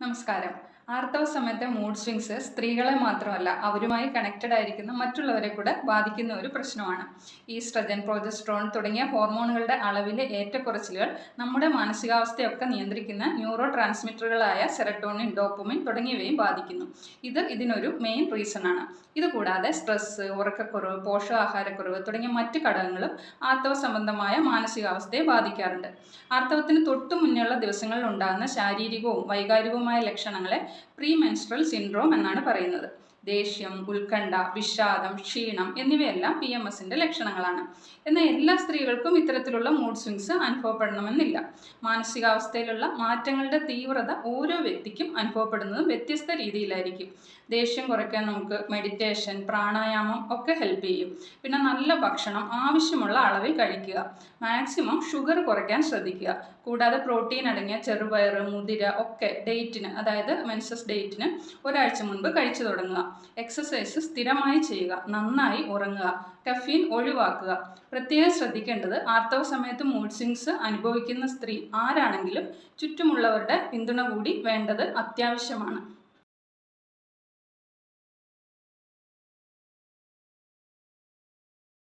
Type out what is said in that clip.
നമസ്കാരം. ആർത്തവ സമയത്തെ മൂഡ് സ്വിങ്സ് സ്ത്രീകളെ മാത്രമല്ല അവരുമായി കണക്റ്റഡ് ആയിരിക്കുന്ന മറ്റുള്ളവരെ കൂടെ ബാധിക്കുന്ന ഒരു പ്രശ്നമാണ്. ഈ സ്ട്രജൻ പ്രോജസ്ട്രോൺ തുടങ്ങിയ ഹോർമോണുകളുടെ അളവിലെ ഏറ്റക്കുറച്ചിലുകൾ നമ്മുടെ മാനസികാവസ്ഥയൊക്കെ നിയന്ത്രിക്കുന്ന ന്യൂറോ ട്രാൻസ്മിറ്ററുകളായ സെറട്ടോണിൻ ഡോപ്പമിൻ തുടങ്ങിയവയും ബാധിക്കുന്നു. ഇത് ഇതിനൊരു മെയിൻ റീസൺ ആണ്. ഇതുകൂടാതെ സ്ട്രെസ് ഉറക്കക്കുറവ് പോഷകാഹാരക്കുറവ് തുടങ്ങിയ മറ്റ് ഘടകങ്ങളും ആർത്തവ സംബന്ധമായ മാനസികാവസ്ഥയെ ബാധിക്കാറുണ്ട്. ആർത്തവത്തിന് തൊട്ടു ദിവസങ്ങളിൽ ഉണ്ടാകുന്ന ശാരീരികവും വൈകാരികവുമായ ലക്ഷണങ്ങളെ പ്രീ മെൻസ്ട്രൽ സിൻഡ്രോം എന്നാണ് പറയുന്നത്. ദേഷ്യം ഉത്കണ്ഠ വിഷാദം ക്ഷീണം എന്നിവയെല്ലാം പി എം എസിന്റെ ലക്ഷണങ്ങളാണ്. എന്നാൽ എല്ലാ സ്ത്രീകൾക്കും ഇത്തരത്തിലുള്ള മൂഡ് സ്വിങ്സ് അനുഭവപ്പെടണമെന്നില്ല. മാനസികാവസ്ഥയിലുള്ള മാറ്റങ്ങളുടെ തീവ്രത ഓരോ വ്യക്തിക്കും അനുഭവപ്പെടുന്നതും വ്യത്യസ്ത രീതിയിലായിരിക്കും. ദേഷ്യം കുറയ്ക്കാൻ നമുക്ക് മെഡിറ്റേഷൻ പ്രാണായാമം ഒക്കെ ഹെൽപ്പ് ചെയ്യും. പിന്നെ നല്ല ഭക്ഷണം ആവശ്യമുള്ള അളവിൽ കഴിക്കുക. മാക്സിമം ഷുഗർ കുറയ്ക്കാൻ ശ്രദ്ധിക്കുക. കൂടാതെ പ്രോട്ടീൻ അടങ്ങിയ ചെറുപയർ മുതിര ഒക്കെ ഡേറ്റിന് അതായത് മെൻസസ് ഡേറ്റിന് ഒരാഴ്ച മുൻപ് കഴിച്ചു തുടങ്ങുക. എക്സസൈസ് സ്ഥിരമായി ചെയ്യുക നന്നായി ഉറങ്ങുക കഫീൻ ഒഴിവാക്കുക. പ്രത്യേകം ശ്രദ്ധിക്കേണ്ടത് ആർത്തവ സമയത്ത് മൂഡ് സ്വിങ്സ് അനുഭവിക്കുന്ന സ്ത്രീ ആരാണെങ്കിലും ചുറ്റുമുള്ളവരുടെ പിന്തുണ കൂടി വേണ്ടത് അത്യാവശ്യമാണ്.